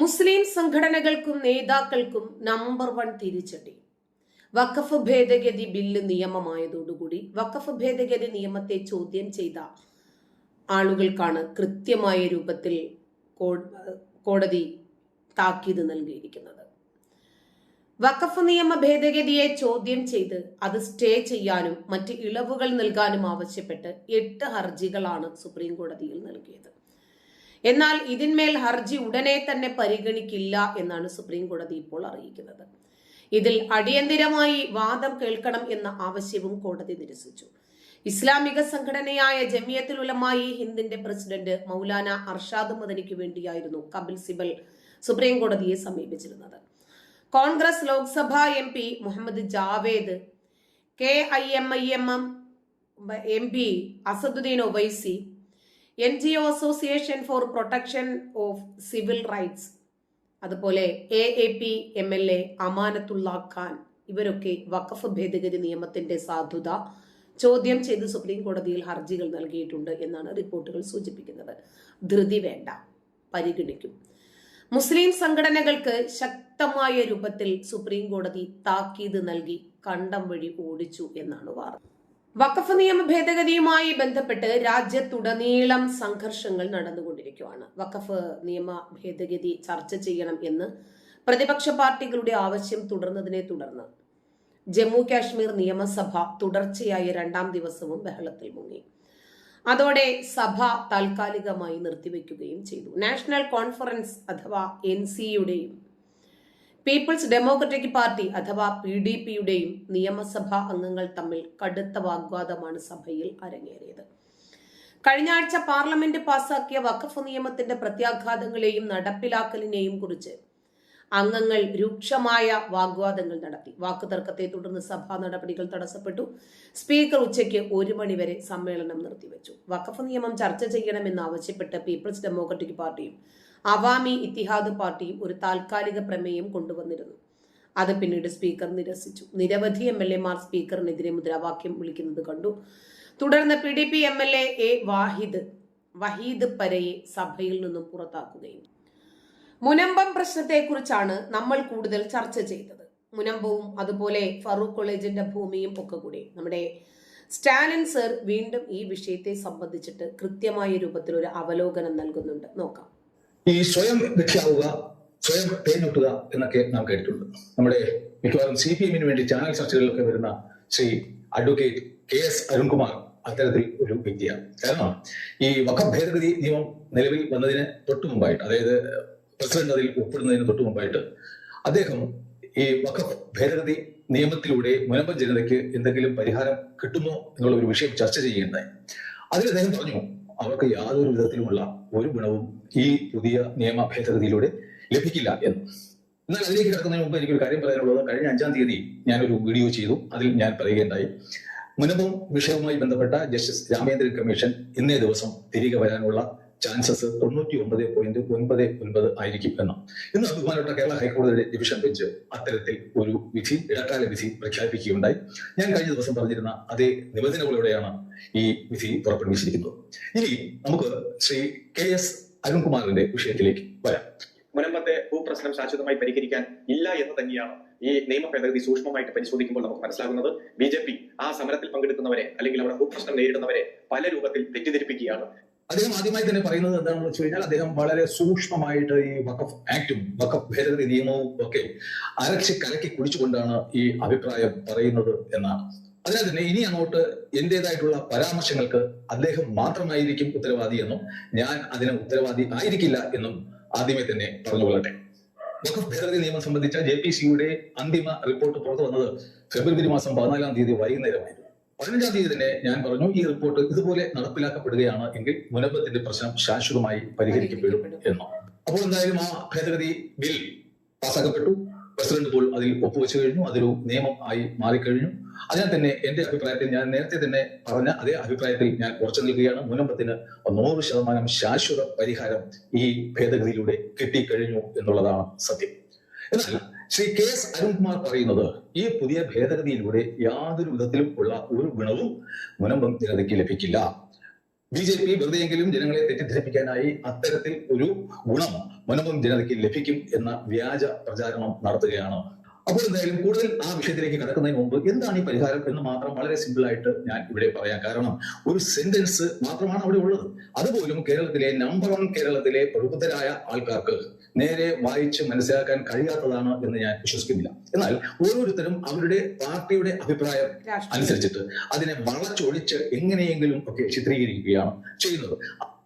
മുസ്ലിം സംഘടനകൾക്കും നേതാക്കൾക്കും number one തിരിച്ചടി. വഖഫ് ഭേദഗതി ബില്ല് നിയമമായതോടുകൂടി വഖഫ് ഭേദഗതി നിയമത്തെ ചോദ്യം ചെയ്ത ആളുകൾക്കാണ് കൃത്യമായ രൂപത്തിൽ കോടതി താക്കീത് നൽകിയിരിക്കുന്നത്. വഖഫ് നിയമ ഭേദഗതിയെ ചോദ്യം ചെയ്ത് അത് സ്റ്റേ ചെയ്യാനും മറ്റ് ഇളവുകൾ നൽകാനും ആവശ്യപ്പെട്ട് എട്ട് ഹർജികളാണ് സുപ്രീം കോടതിയിൽ നൽകിയത്. എന്നാൽ ഇതിന്മേൽ ഹർജി ഉടനെ തന്നെ പരിഗണിക്കില്ല എന്നാണ് സുപ്രീം കോടതി ഇപ്പോൾ അറിയിക്കുന്നത്. ഇതിൽ അടിയന്തിരമായി വാദം കേൾക്കണം എന്ന ആവശ്യവും കോടതി നിരസിച്ചു. ഇസ്ലാമിക സംഘടനയായ ജമിയത്തുൽ ഉലമായി ഹിന്ദിന്റെ പ്രസിഡന്റ് മൗലാന അർഷാദ് മദനിക്ക് വേണ്ടിയായിരുന്നു കപിൽ സിബൽ സുപ്രീം കോടതിയെ സമീപിച്ചിരുന്നത്. Congress Lok Sabha M P Mohammad Javed K I M I M M M P Asaduddin Owaisi N G O association for protection of civil rights അതുപോലെ A A P M L A Amanatullah Khan ഇവരൊക്കെ വഖഫ് ഭേദഗതി നിയമത്തിന്റെ സാധുത ചോദ്യം ചെയ്ത് supreme കോടതിയിൽ ഹർജികൾ നൽകിയിട്ടുണ്ട് എന്നാണ് റിപ്പോർട്ടുകൾ സൂചിപ്പിക്കുന്നത്. ധൃതി വേണ്ട പരിഗണിക്കും. മുസ്ലിം സംഘടനകൾക്ക് ശക്തമായ രൂപത്തിൽ സുപ്രീം കോടതി താക്കീത് നൽകി കണ്ടം വഴി ഓടിച്ചു എന്നാണ് വാർത്ത. വഖഫ് നിയമ ഭേദഗതിയുമായി ബന്ധപ്പെട്ട് രാജ്യത്തുടനീളം സംഘർഷങ്ങൾ നടന്നുകൊണ്ടിരിക്കുകയാണ്. വഖഫ് നിയമ ഭേദഗതി ചർച്ച ചെയ്യണം എന്ന് പ്രതിപക്ഷ പാർട്ടികളുടെ ആവശ്യം തുടർന്നതിനെ തുടർന്ന് ജമ്മു കാശ്മീർ നിയമസഭ തുടർച്ചയായ രണ്ടാം ദിവസവും ബഹളത്തിൽ മുങ്ങി. അതോടെ സഭ താൽക്കാലികമായി നിർത്തിവെക്കുകയും ചെയ്തു. നാഷണൽ കോൺഫറൻസ് അഥവാ എൻ സിയുടെയും പീപ്പിൾസ് ഡെമോക്രറ്റിക് പാർട്ടി അഥവാ പി ഡി പിയുടെയും നിയമസഭാ അംഗങ്ങൾ തമ്മിൽ കടുത്ത വാഗ്വാദമാണ് സഭയിൽ അരങ്ങേറിയത്. കഴിഞ്ഞ ആഴ്ച പാർലമെന്റ് പാസാക്കിയ വഖഫ് നിയമത്തിന്റെ പ്രത്യാഘാതങ്ങളെയും നടപ്പിലാക്കലിനെയും കുറിച്ച് അംഗങ്ങൾ രൂക്ഷമായ വാഗ്വാദങ്ങൾ നടത്തി. വാക്കുതർക്കത്തെ തുടർന്ന് സഭാ നടപടികൾ തടസ്സപ്പെട്ടു. സ്പീക്കർ ഉച്ചയ്ക്ക് ഒരു മണിവരെ സമ്മേളനം നിർത്തിവെച്ചു. വഖഫ് നിയമം ചർച്ച ചെയ്യണമെന്ന് ആവശ്യപ്പെട്ട് പീപ്പിൾസ് ഡെമോക്രറ്റിക് പാർട്ടിയും അവാമി ഇത്തിഹാദ് പാർട്ടിയും ഒരു താൽക്കാലിക പ്രമേയം കൊണ്ടുവന്നിരുന്നു. അത് പിന്നീട് സ്പീക്കർ നിരസിച്ചു. നിരവധി എം എൽ എമാർ സ്പീക്കറിനെതിരെ മുദ്രാവാക്യം വിളിക്കുന്നത് കണ്ടു. തുടർന്ന് P D P M L A Wahid Waheed Waheed പരയെ സഭയിൽ നിന്നും പുറത്താക്കുകയും. മുനമ്പം പ്രശ്നത്തെക്കുറിച്ചാണ് നമ്മൾ കൂടുതൽ ചർച്ച ചെയ്തത്. മുനമ്പവും അതുപോലെ ഫറൂഖ് കോളേജിന്റെ ഭൂമിയും ഒക്കെ കൂടി. നമ്മുടെ സ്റ്റാലിൻ സർ വീണ്ടും ഈ വിഷയത്തെ സംബന്ധിച്ചിട്ട് കൃത്യമായ രൂപത്തിൽ ഒരു അവലോകനം നൽകുന്നുണ്ട്. നോക്കാം. ഈ സ്വയം രക്ഷാവുക സ്വയം തേഞ്ഞൊട്ടുക എന്നൊക്കെ നാം കേട്ടിട്ടുണ്ട്. നമ്മുടെ മിക്കവാറും സി പി എമ്മിന് വേണ്ടി ചാനൽ ചർച്ചകളിലൊക്കെ വരുന്ന Shri advocate K S Arunkumar അത്തരത്തിൽ ഒരു വ്യക്തിയാണ്. കാരണം ഈ വഖഫ് ഭേദഗതി നിയമം നിലവിൽ വന്നതിന് തൊട്ടു മുമ്പായിട്ട് അതായത് പ്രസിഡന്റ് അതിൽ ഒപ്പിടുന്നതിന് തൊട്ടു മുമ്പായിട്ട് അദ്ദേഹം ഈ വഖഫ് ഭേദഗതി നിയമത്തിലൂടെ മുനമ്പ ജനതയ്ക്ക് എന്തെങ്കിലും പരിഹാരം കിട്ടുമോ എന്നുള്ള ഒരു വിഷയം ചർച്ച ചെയ്യുകയുണ്ടായി. അതിൽ അദ്ദേഹം പറഞ്ഞു അവർക്ക് യാതൊരു വിധത്തിലുമുള്ള ഒരു ഗുണവും ഈ പുതിയ നിയമ ഭേദഗതിയിലൂടെ ലഭിക്കില്ല എന്ന്. എന്നാൽ അതിലേക്ക് കിടക്കുന്നതിന് മുമ്പ് എനിക്കൊരു കാര്യം പറയാനുള്ളത്. കഴിഞ്ഞ അഞ്ചാം തീയതി ഞാനൊരു വീഡിയോ ചെയ്തു. അതിൽ ഞാൻ പറയുകയുണ്ടായി. മുനമ്പം വിഷയവുമായി ബന്ധപ്പെട്ട ജസ്റ്റിസ് രാമേന്ദ്രൻ കമ്മീഷൻ ഇന്നേ ദിവസം തിരികെ വരാനുള്ള ചാൻസസ് തൊണ്ണൂറ്റി ഒമ്പത് പോയിന്റ് ഒൻപത് ഒൻപത് ആയിരിക്കും എന്ന് ഇന്ന് ബഹുമാനപ്പെട്ട കേരള ഹൈക്കോടതിയുടെ ഡിവിഷൻ ബെഞ്ച് അത്തരത്തിൽ ഒരു വിധി ഇടക്കാല വിധി പ്രഖ്യാപിക്കുകയുണ്ടായി. ഞാൻ കഴിഞ്ഞ ദിവസം പറഞ്ഞിരുന്ന അതേ നിബന്ധനകളോടെയാണ് ഈ വിധി പുറപ്പെടുവിച്ചിരിക്കുന്നത്. ഇനി നമുക്ക് ശ്രീ കെ എസ് അരുൺകുമാറിന്റെ വിഷയത്തിലേക്ക് വരാം. മുനമ്പത്തെ ഭൂപ്രശ്നം ശാശ്വതമായി പരിഹരിക്കാൻ ഇല്ല എന്ന് തന്നെയാണ് ഈ നിയമ ഭേദഗതി സൂക്ഷ്മമായിട്ട് പരിശോധിക്കുമ്പോൾ നമുക്ക് മനസ്സിലാകുന്നത് ബി ജെ പി ആ സമരത്തിൽ പങ്കെടുക്കുന്നവരെ അല്ലെങ്കിൽ അവിടെ ഭൂപ്രശ്നം നേരിടുന്നവരെ പല രൂപത്തിൽ തെറ്റിദ്ധരിപ്പിക്കുകയാണ്. അദ്ദേഹം ആദ്യമായി തന്നെ പറയുന്നത് എന്താണെന്ന് വെച്ച് കഴിഞ്ഞാൽ അദ്ദേഹം വളരെ സൂക്ഷ്മമായിട്ട് ഈ വഖഫ് ആക്ടും വഖഫ് ഭേദഗതി നിയമവും ഒക്കെ അരച്ച് കലക്കി കുടിച്ചുകൊണ്ടാണ് ഈ അഭിപ്രായം പറയുന്നത് എന്നാണ്. അതിനാൽ തന്നെ ഇനി അങ്ങോട്ട് എന്റേതായിട്ടുള്ള പരാമർശങ്ങൾക്ക് അദ്ദേഹം മാത്രമായിരിക്കും ഉത്തരവാദി എന്നും ഞാൻ അതിന് ഉത്തരവാദി ആയിരിക്കില്ല എന്നും ആദ്യമേ തന്നെ പറഞ്ഞുകൊള്ളട്ടെ വഖഫ് ഭേദഗതി നിയമം സംബന്ധിച്ച ജെ പി സിയുടെ അന്തിമ റിപ്പോർട്ട് പുറത്തു വന്നത് ഫെബ്രുവരി മാസം പതിനാലാം തീയതി വൈകുന്നേരമായിരുന്നു. പതിനഞ്ചാം തീയതി തന്നെ ഞാൻ പറഞ്ഞു ഈ റിപ്പോർട്ട് ഇതുപോലെ നടപ്പിലാക്കപ്പെടുകയാണ് എങ്കിൽ മുനമ്പത്തിന്റെ പ്രശ്നം ശാശ്വതമായി പരിഹരിക്കപ്പെടും എന്ന്. അപ്പോൾ എന്തായാലും ആ ഭേദഗതി ബിൽ പാസ്സാക്കപ്പെട്ടു പ്രസിഡന്റ് പോൾ അതിൽ ഒപ്പുവെച്ചു കഴിഞ്ഞു. അതൊരു നിയമം ആയി മാറിക്കഴിഞ്ഞു. അതിനാൽ തന്നെ എന്റെ അഭിപ്രായത്തിൽ ഞാൻ നേരത്തെ തന്നെ പറഞ്ഞ അതേ അഭിപ്രായത്തിൽ ഞാൻ ഉറച്ചു നിൽക്കുകയാണ്. മുനമ്പത്തിന് നൂറ് ശതമാനം ശാശ്വത പരിഹാരം ഈ ഭേദഗതിയിലൂടെ കിട്ടിക്കഴിഞ്ഞു എന്നുള്ളതാണ് സത്യം. എന്നാൽ ശ്രീ കെ എസ് അരുൺകുമാർ പറയുന്നത് ഈ പുതിയ ഭേദഗതിയിലൂടെ യാതൊരു വിധത്തിലും ഉള്ള ഒരു ഗുണവും മുനമ്പം ജനതയ്ക്ക് ലഭിക്കില്ല. ബി ജെ പി വെറുതെയെങ്കിലും ജനങ്ങളെ തെറ്റിദ്ധരിപ്പിക്കാനായി അത്തരത്തിൽ ഒരു ഗുണം മുനമ്പം ജനതയ്ക്ക് ലഭിക്കും എന്ന വ്യാജ പ്രചാരണം നടത്തുകയാണ്. അപ്പോൾ എന്തായാലും കൂടുതൽ ആ വിഷയത്തിലേക്ക് കടക്കുന്നതിന് മുമ്പ് എന്താണ് ഈ പരിഹാരം എന്ന് മാത്രം വളരെ സിമ്പിൾ ആയിട്ട് ഞാൻ ഇവിടെ പറയാം. കാരണം ഒരു സെന്റൻസ് മാത്രമാണ് അവിടെ ഉള്ളത്. അതുപോലും കേരളത്തിലെ നമ്പർ വൺ കേരളത്തിലെ പ്രബുദ്ധരായ ആൾക്കാർക്ക് നേരെ വായിച്ച് മനസ്സിലാക്കാൻ കഴിയാത്തതാണ് എന്ന് ഞാൻ വിശ്വസിക്കുന്നില്ല. എന്നാൽ ഓരോരുത്തരും അവരുടെ പാർട്ടിയുടെ അഭിപ്രായം അനുസരിച്ചിട്ട് അതിനെ വളച്ചൊഴിച്ച് എങ്ങനെയെങ്കിലും ഒക്കെ ചിത്രീകരിക്കുകയാണ് ചെയ്യുന്നത്.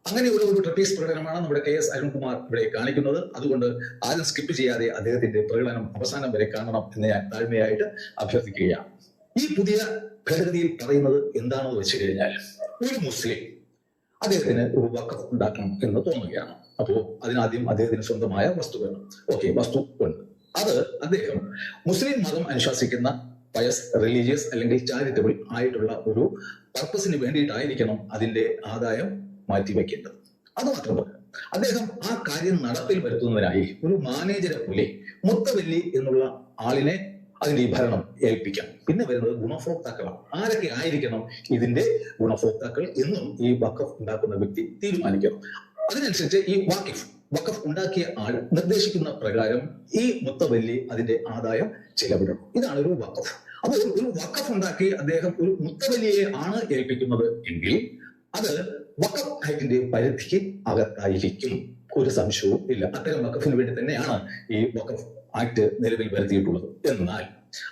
അങ്ങനെ ഒരു ട്രപ്പീസ് പ്രകടനമാണ് നമ്മുടെ കെ എസ് അരുൺകുമാർ ഇവിടെ കാണിക്കുന്നത്. അതുകൊണ്ട് ആരും സ്കിപ്പ് ചെയ്യാതെ അദ്ദേഹത്തിന്റെ പ്രകടനം അവസാനം വരെ കാണണം എന്ന് ഞാൻ താഴ്മയായിട്ട് അഭ്യർത്ഥിക്കുകയാണ്. ഈ പുതിയ ഭേദഗതിയിൽ പറയുന്നത് എന്താണെന്ന് വെച്ച് കഴിഞ്ഞാൽ ഒരു മുസ്ലിം അദ്ദേഹത്തിന് ഒരു വക്കഫ് ഉണ്ടാക്കണം എന്ന് തോന്നുകയാണ്. അപ്പോ അതിനാദ്യം അദ്ദേഹത്തിന് സ്വന്തമായ വസ്തു വേണം. ഓക്കെ വസ്തു ഉണ്ട് അത് അദ്ദേഹം മുസ്ലിം മതം അനുശാസിക്കുന്ന പയസ് റിലീജിയസ് അല്ലെങ്കിൽ ചാരിറ്റബിൾ ആയിട്ടുള്ള ഒരു പർപ്പസിന് വേണ്ടിയിട്ടായിരിക്കണം അതിന്റെ ആദായം മാറ്റിവെക്കേണ്ടത് അത് മാത്രമല്ല അദ്ദേഹം ആ കാര്യം നടപ്പിൽ വരുത്തുന്നതിനായി ഒരു മാനേജരെ പോലെ മുത്തവല്ലി എന്നുള്ള ആളിനെ അതിന്റെ ഈ ഭരണം ഏൽപ്പിക്കാം. പിന്നെ വരുന്നത് ഗുണഭോക്താക്കളാണ്. ആരൊക്കെ ആയിരിക്കണം ഇതിന്റെ ഗുണഭോക്താക്കൾ എന്നും ഈ വക്കഫ് ഉണ്ടാക്കുന്ന വ്യക്തി തീരുമാനിക്കണം. അതിനനുസരിച്ച് ഈ വാക്കിഫ് വഖഫ് ഉണ്ടാക്കിയ ആൾ നിർദ്ദേശിക്കുന്ന പ്രകാരം ഈ മുത്തവല്ലി അതിന്റെ ആദായം ചെലവിടണം ഇതാണ് ഒരു വഖഫ്. അപ്പോൾ ഒരു- വഖഫ് ഉണ്ടാക്കി അദ്ദേഹം ഒരു മുത്തവല്ലിയെ ആണ് ഏൽപ്പിക്കുന്നത് എങ്കിൽ അത് വഖഫ് ഹൈറ്റിന്റെ പരിധിക്ക് അകത്തായിരിക്കും. ഒരു സംശയവും ഇല്ല. അത്തരം വഖഫിന് വേണ്ടി തന്നെയാണ് ഈ വഖഫ് ആക്ട് നിലവിൽ വരുത്തിയിട്ടുള്ളത്. എന്നാൽ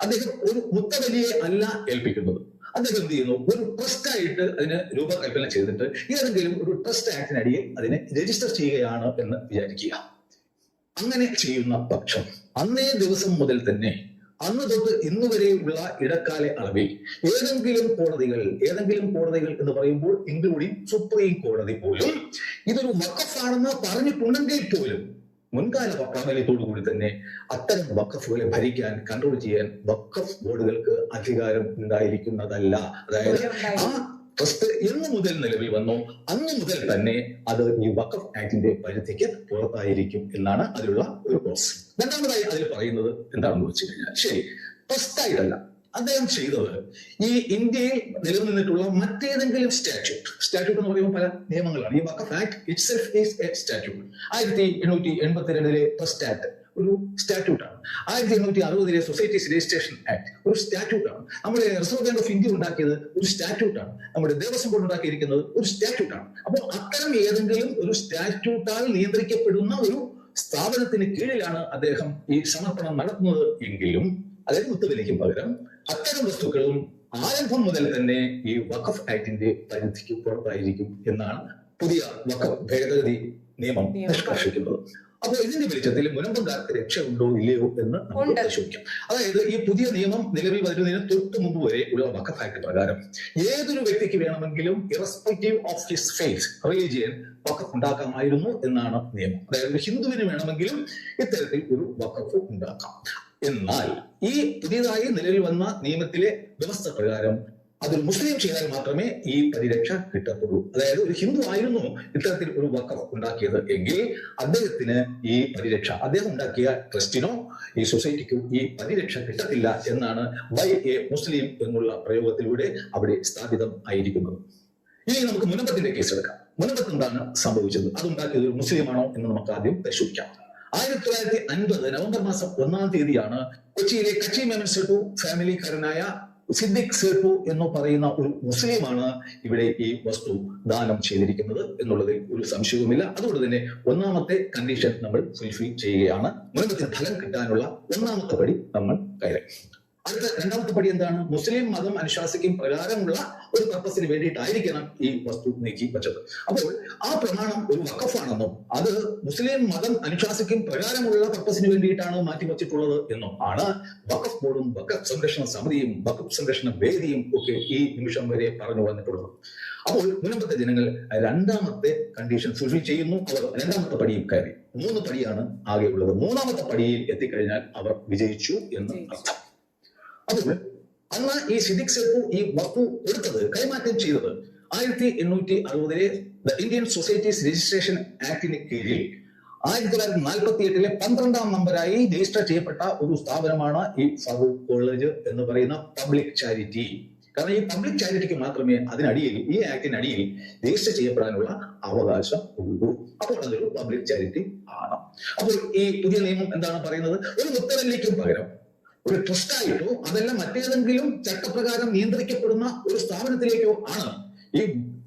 അദ്ദേഹം ഒരു മുത്തവലിയെ അല്ല ഏൽപ്പിക്കുന്നത്. അദ്ദേഹം എന്ത് ചെയ്യുന്നു? ഒരു ട്രസ്റ്റ് ആയിട്ട് അതിന് രൂപകൽപ്പന ചെയ്തിട്ട് ഏതെങ്കിലും ഒരു ട്രസ്റ്റ് ആക്ടിനടിയിൽ അതിനെ രജിസ്റ്റർ ചെയ്യുകയാണ് എന്ന് വിചാരിക്കുക. അങ്ങനെ ചെയ്യുന്ന പക്ഷം അന്നേ ദിവസം മുതൽ തന്നെ അന്ന് തൊട്ട് ഇന്ന് വരെയുള്ള ഇടക്കാല അളവിൽ ഏതെങ്കിലും കോടതികൾ ഏതെങ്കിലും കോടതികൾ എന്ന് പറയുമ്പോൾ ഇൻക്ലൂഡിംഗ് സുപ്രീം കോടതി പോലും ഇതൊരു വക്കഫാണെന്ന് പറഞ്ഞിട്ടുണ്ടെങ്കിൽ പോലും മുൻകാല പ്രാബല്യത്തോടു കൂടി തന്നെ അത്തരം വക്കഫുകളെ ഭരിക്കാൻ കൺട്രോൾ ചെയ്യാൻ വക്കഫ് ബോർഡുകൾക്ക് അധികാരം ഉണ്ടായിരിക്കുന്നതല്ല. അതായത് ആ ട്രസ്റ്റ് എന്ന് മുതൽ നിലവിൽ വന്നോ. അന്ന് മുതൽ തന്നെ അത് ഈ വഖഫ് ആക്ടിന്റെ പരിധിക്ക് പുറത്തായിരിക്കും എന്നാണ് അതിലുള്ള ഒരു പ്രോസസ് രണ്ടാമതായി അതിൽ പറയുന്നത് എന്താണെന്ന് വെച്ച് കഴിഞ്ഞാൽ ശരി ട്രസ്റ്റ് ആയിട്ടല്ല. അദ്ദേഹം ചെയ്തത് ഈ ഇന്ത്യയിൽ നിലനിന്നിട്ടുള്ള മറ്റേതെങ്കിലും സ്റ്റാറ്റ്യൂട്ട് സ്റ്റാറ്റ്യൂട്ട് എന്ന് പറയുമ്പോൾ പല നിയമങ്ങളാണ്. ഈ Waqf act itself is a statute ആയിരത്തി എണ്ണൂറ്റി എൺപത്തിരണ്ടിലെ സ്റ്റാറ്റ് ഒരു സ്റ്റാറ്റ്യൂട്ടാണ് ആയിരത്തി എണ്ണൂറ്റി അറുപതിലെ സൊസൈറ്റീസ് രജിസ്ട്രേഷൻ ആക്ട് ഒരു സ്റ്റാറ്റ്യൂട്ടാണ് നമ്മുടെ റിസർവ് ബാങ്ക് ഓഫ് ഇന്ത്യ ഉണ്ടാക്കിയത് ഒരു സ്റ്റാറ്റ്യൂട്ടാണ് നമ്മുടെ ദേവസ്വം ബോർഡ് ഉണ്ടാക്കിയിരിക്കുന്നത് ഒരു സ്റ്റാറ്റ്യൂട്ടാണ് അപ്പോൾ അത്തരം ഏതെങ്കിലും ഒരു സ്റ്റാറ്റ്യൂട്ടാൽ നിയന്ത്രിക്കപ്പെടുന്ന ഒരു സ്ഥാപനത്തിന് കീഴിലാണ് അദ്ദേഹം ഈ സമർപ്പണം നടത്തുന്നത് എങ്കിലും അതായത് മുത്തുവിലേക്ക് പകരം അത്തരം വസ്തുക്കളും ആരംഭം മുതൽ തന്നെ ഈ വഖഫ് ആക്ടിന്റെ പരിധിക്ക് പുറത്തായിരിക്കും എന്നാണ് പുതിയ വഖഫ് ഭേദഗതി നിയമം നിഷ്കർഷിക്കുന്നത്. അപ്പോൾ ഇതിന്റെ വെളിച്ചത്തിൽ മുനമ്പുകാർക്ക് ഉണ്ടോ ഇല്ലയോ എന്ന് നമുക്ക്. പരിശോധിക്കാം. അതായത് ഈ പുതിയ നിയമം നിലവിൽ വരുന്നതിന് തൊട്ട് മുമ്പ് വരെ ഉള്ള വഖഫ് ആക്ട് പ്രകാരം ഏതൊരു വ്യക്തിക്ക് വേണമെങ്കിലും irrespective of his faith religion വഖഫ് ഉണ്ടാക്കാമായിരുന്നു എന്നാണ് നിയമം. അതായത് ഹിന്ദുവിന് വേണമെങ്കിലും ഇത്തരത്തിൽ ഒരു വഖഫ് ഉണ്ടാക്കാം. എന്നാൽ ഈ പുതിയതായി നിലവിൽ വന്ന നിയമത്തിലെ വ്യവസ്ഥ പ്രകാരം അതൊരു മുസ്ലിം ചെയ്താൽ മാത്രമേ ഈ പരിരക്ഷ കിട്ടത്തുള്ളൂ. അതായത് ഒരു ഹിന്ദു ആയിരുന്നു ഇത്തരത്തിൽ ഒരു വക്രം ഉണ്ടാക്കിയത് എങ്കിൽ അദ്ദേഹത്തിന് ഈ പരിരക്ഷ അദ്ദേഹം ഉണ്ടാക്കിയ ട്രസ്റ്റിനോ ഈ സൊസൈറ്റിക്കോ ഈ പരിരക്ഷ കിട്ടത്തില്ല എന്നാണ് വൈ എ മുസ്ലിം എന്നുള്ള പ്രയോഗത്തിലൂടെ അവിടെ സ്ഥാപിതം ആയിരിക്കുന്നത്. ഇനി നമുക്ക് മുനമ്പത്തിന്റെ കേസ് എടുക്കാം മുനമ്പത്ത് എന്താണ് സംഭവിച്ചത്? അതുണ്ടാക്കിയത് ഒരു മുസ്ലിമാണോ എന്ന് നമുക്ക് ആദ്യം പരിശോധിക്കാം. ആയിരത്തി തൊള്ളായിരത്തി അൻപത് നവംബർ മാസം ഒന്നാം തീയതിയാണ് കൊച്ചിയിലെ കച്ചി മേമൻ ഫാമിലിക്കാരനായ സിദ്ദിഖ് സേട്ടു എന്ന് പറയുന്ന ഒരു മുസ്ലിമാണ് ഇവിടെ ഈ വസ്തു ദാനം ചെയ്തിരിക്കുന്നത് എന്നുള്ളതിൽ ഒരു സംശയവുമില്ല. അതുകൊണ്ട് തന്നെ ഒന്നാമത്തെ കണ്ടീഷൻ നമ്മൾ ഫുൾഫിൽ ചെയ്യുകയാണ്. മുൻപത്തെ ഫലം കിട്ടാനുള്ള ഒന്നാമത്തെ പടി നമ്മൾ കയറി. അടുത്ത രണ്ടാമത്തെ പടി എന്താണ്? മുസ്ലിം മതം അനുശാസിക്കും പ്രകാരമുള്ള ഒരു പർപ്പസിന് വേണ്ടിയിട്ടായിരിക്കണം ഈ വസ്തു നീക്കി വെച്ചത്. അപ്പോൾ ആ പ്രമാണം ഒരു വക്കഫാണെന്നും അത് മുസ്ലിം മതം അനുശാസിക്കും പ്രകാരമുള്ള പർപ്പസിന് വേണ്ടിയിട്ടാണ് മാറ്റിവെച്ചിട്ടുള്ളത് എന്നും ആണ് വഖഫ് ബോർഡും വഖഫ് സംരക്ഷണ സമിതിയും വഖഫ് സംരക്ഷണ വേദിയും ഒക്കെ ഈ നിമിഷം വരെ പറഞ്ഞു വന്നിട്ടുള്ളത്. അപ്പോൾ മുൻപത്തെ ജനങ്ങൾ രണ്ടാമത്തെ കണ്ടീഷൻ ഫുൾഫിൽ ചെയ്യുന്നു. അവർ രണ്ടാമത്തെ പടിയും കയറി. മൂന്ന് പടിയാണ് ആകെയുള്ളത്. മൂന്നാമത്തെ പടിയിൽ എത്തിക്കഴിഞ്ഞാൽ അവർ വിജയിച്ചു എന്ന് അർത്ഥം. അപ്പോൾ അന്ന് ഈ സിദിഖ് സെൽഫു ഈ വസ്തു എടുത്തത് കൈമാറ്റം ചെയ്തത്. ആയിരത്തി എണ്ണൂറ്റി അറുപതിലെ ദ ഇന്ത്യൻ സൊസൈറ്റീസ് രജിസ്ട്രേഷൻ ആക്ടിന് കീഴിൽ ആയിരത്തി തൊള്ളായിരത്തി നാൽപ്പത്തി എട്ടിലെ പന്ത്രണ്ടാം നമ്പറായി രജിസ്റ്റർ ചെയ്യപ്പെട്ട ഒരു സ്ഥാപനമാണ് ഈ ഫറൂഖ് കോളേജ് എന്ന് പറയുന്ന പബ്ലിക് ചാരിറ്റി. കാരണം ഈ പബ്ലിക് ചാരിറ്റിക്ക് മാത്രമേ അതിനടിയിൽ ഈ ആക്ടിനടിയിൽ രജിസ്റ്റർ ചെയ്യപ്പെടാനുള്ള അവകാശം ഉള്ളൂ. അപ്പോൾ അതൊരു പബ്ലിക് ചാരിറ്റി ആണ്. അപ്പോൾ ഈ പുതിയ നിയമം എന്താണ് പറയുന്നത്? ഒരു മുത്തവല്ലിക്കും പകരം ഒരു ട്രസ്റ്റായിട്ടോ അതല്ല മറ്റേതെങ്കിലും ചട്ടപ്രകാരം നിയന്ത്രിക്കപ്പെടുന്ന ഒരു സ്ഥാപനത്തിലേക്കോ ആണ് ഈ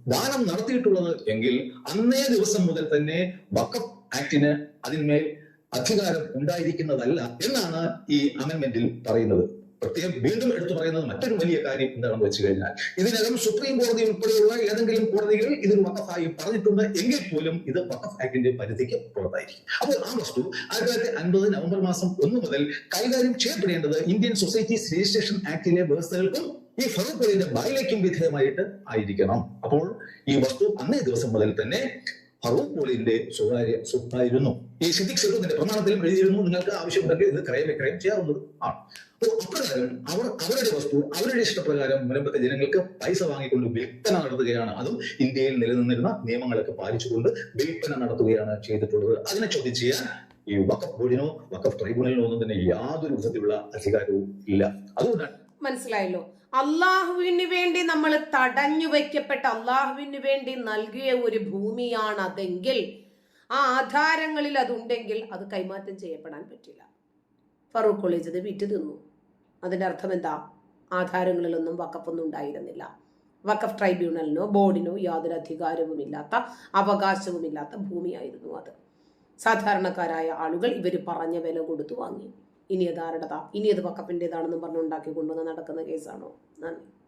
ദാനം നടത്തിയിട്ടുള്ളത് എങ്കിൽ അന്നേ ദിവസം മുതൽ തന്നെ വക്കഫ് ആക്ടിന് അതിന്മേൽ അധികാരം ഉണ്ടായിരിക്കുന്നതല്ല എന്നാണ് ഈ അമെന്മെന്റിൽ പറയുന്നത്. പ്രത്യേകം വീണ്ടും എടുത്തു പറയുന്നത് മറ്റൊരു വലിയ കാര്യം എന്താണെന്ന് വെച്ച് കഴിഞ്ഞാൽ ഇതിനകം സുപ്രീം കോടതി ഉൾപ്പെടെയുള്ള ഏതെങ്കിലും കോടതികൾ ഇതിന് വക്കഫായി പറഞ്ഞിട്ടുണ്ട് എങ്കിൽ പോലും ഇത് വക്കഫ് ആക്ടിന്റെ പരിധിക്ക് പുറത്തായിരിക്കും. അപ്പോൾ ആ വസ്തു ആയിരത്തി തൊള്ളായിരത്തി അൻപത് നവംബർ മാസം ഒന്ന് മുതൽ കൈകാര്യം ചെയ്യപ്പെടേണ്ടത് ഇന്ത്യൻ സൊസൈറ്റീസ് രജിസ്ട്രേഷൻ ആക്ടിലെ വ്യവസ്ഥകൾക്കും ഈ ഫറൂഖലിന്റെ ബൈലയ്ക്കും വിധേയമായിട്ട് ആയിരിക്കണം. അപ്പോൾ ഈ വസ്തു അന്നേ ദിവസം മുതൽ തന്നെ ഫറൂഖ് പോളിന്റെ സ്വകാര്യ സ്വത്തായിരുന്നു. ഈ സിദ്ദിഖ് സെറൂഖിന്റെ പ്രമാണത്തിലും എഴുതിയിരുന്നു. നിങ്ങൾക്ക് ആവശ്യമുണ്ടെങ്കിൽ ഇത് ക്രയവിക്രയം ചെയ്യാവുന്നത് ആണ്. അപ്പോൾ അപ്രകാരം അവർ അവരുടെ വസ്തു അവരുടെ ഇഷ്ടപ്രകാരം മുനമ്പത്തെ ജനങ്ങൾക്ക് പൈസ വാങ്ങിക്കൊണ്ട് വിൽപ്പന നടത്തുകയാണ്. അതും ഇന്ത്യയിൽ നിലനിന്നിരുന്ന നിയമങ്ങളൊക്കെ പാലിച്ചുകൊണ്ട് വിൽപ്പന നടത്തുകയാണ് ചെയ്തിട്ടുള്ളത്. അതിനെ ചോദ്യം ചെയ്യാൻ ഈ വഖഫ് ബോർഡിനോ വഖഫ് ട്രൈബ്യൂണലിനോ ഒന്നും തന്നെ യാതൊരു വിധത്തിലുള്ള അധികാരവും ഇല്ല. അതുകൊണ്ടാണ് മനസ്സിലായല്ലോ. അള്ളാഹുവിന് വേണ്ടി നമ്മൾ തടഞ്ഞു വയ്ക്കപ്പെട്ട അള്ളാഹുവിന് വേണ്ടി നൽകിയ ഒരു ഭൂമിയാണ് അതെങ്കിൽ ആ ആധാരങ്ങളിൽ അതുണ്ടെങ്കിൽ അത് കൈമാറ്റം ചെയ്യപ്പെടാൻ പറ്റില്ല. ഫറൂഖ് കോളേജ് അത് വിറ്റ് തിന്നു. അതിന്റെ അർത്ഥം എന്താ? ആധാരങ്ങളിലൊന്നും വക്കഫൊന്നും ഉണ്ടായിരുന്നില്ല. വക്കഫ് ട്രൈബ്യൂണലിനോ ബോർഡിനോ യാതൊരു അധികാരവുമില്ലാത്ത അവകാശവുമില്ലാത്ത ഭൂമിയായിരുന്നു അത്. സാധാരണക്കാരായ ആളുകൾ ഇവർ പറഞ്ഞ വില കൊടുത്തു വാങ്ങി. ഇനി അത് ഇനി അത് വക്കപ്പിന്റെതാണെന്നും പറഞ്ഞുണ്ടാക്കി കൊണ്ടുവന്ന് നടക്കുന്ന കേസാണോ? നന്ദി.